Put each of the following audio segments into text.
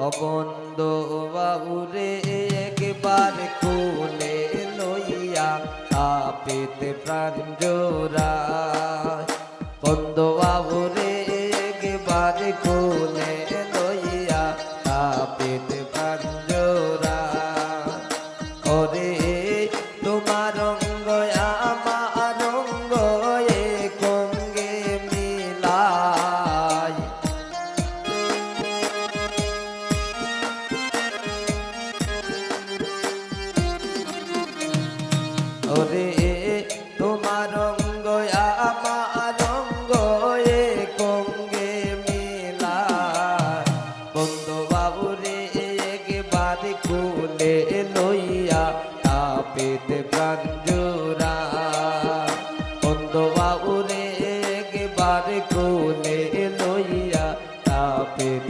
অবন্ধ বাবুরে একবার কোলে লইয়া তাপেতে প্রাণ জোড়া বন্ধ বাবুরে ওরে, তোমার অঙ্গ আমার অঙ্গ এ কঙ্গে মিলায়। বন্ধু বাবুরে, একবার কোলে লইয়া তাপেতে প্রাণ জোড়া বন্ধু বাবুরে, একবার কোলে লইয়া তাপেতে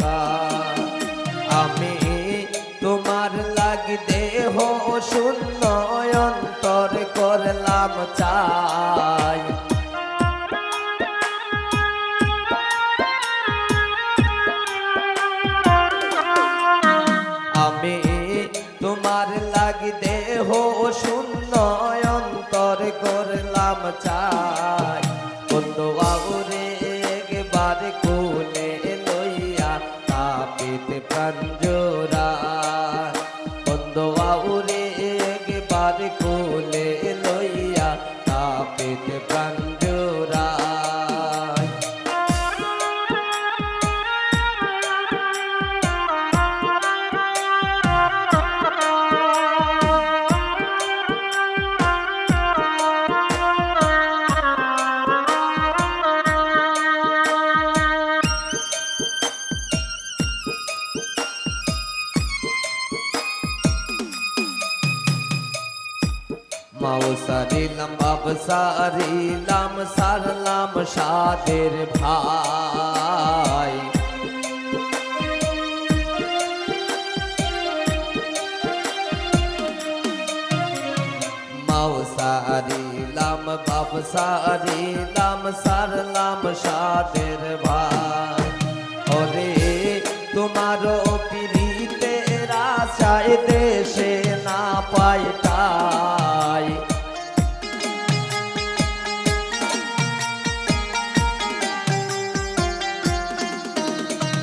माओ सारी लम अब सारी लम सार, लम शादिर भाई। माओ सारी लम बाप सारी लम सार, लम शादिर भाई।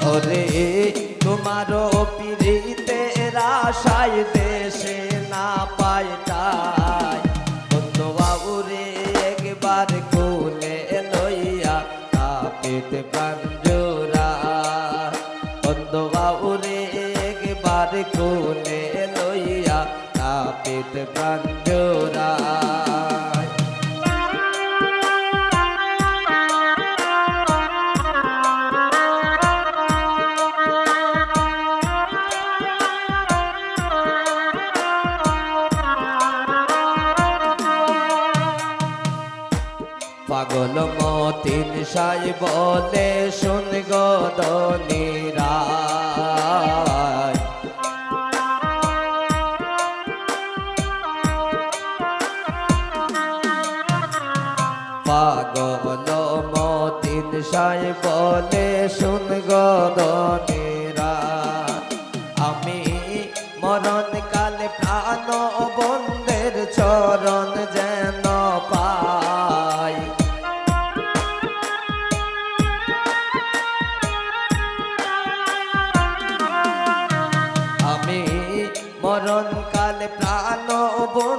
ওরে তোমারও পিড়িতে রাশায় দেশে না পাইতাই বন্ধু বাবুরে একবার কোলে লইয়া তাপেতে প্রাঞ্জোরা বন্ধু বাবুরে একবার কোলে লইয়া তাপেতে প্রাঞ্জোরা পাগল মতিন সাই বলে শুন গদনীরা পাগল মতিন সাই বলে শুন গদনীরা প্রাণ